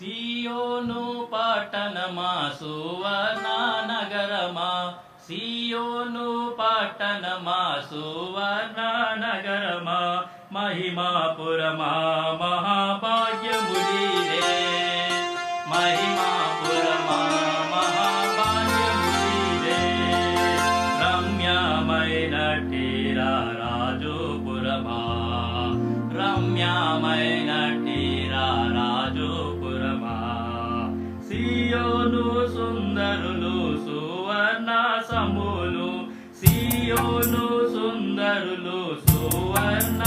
సియోను పట్టణమా సువర్ణ నగరమా? సియోను పట్టణమా సువర్ణ నగరమా? మహిమాపురమా మహాభాగ్యములీరే మహిమాపురమా మహాభాగ్యములీరే రమ్యమైనటిరా రాజుపురమా? రమ్యమైనటిరా నివాసములు సియోను సుందరులు సువర్ణ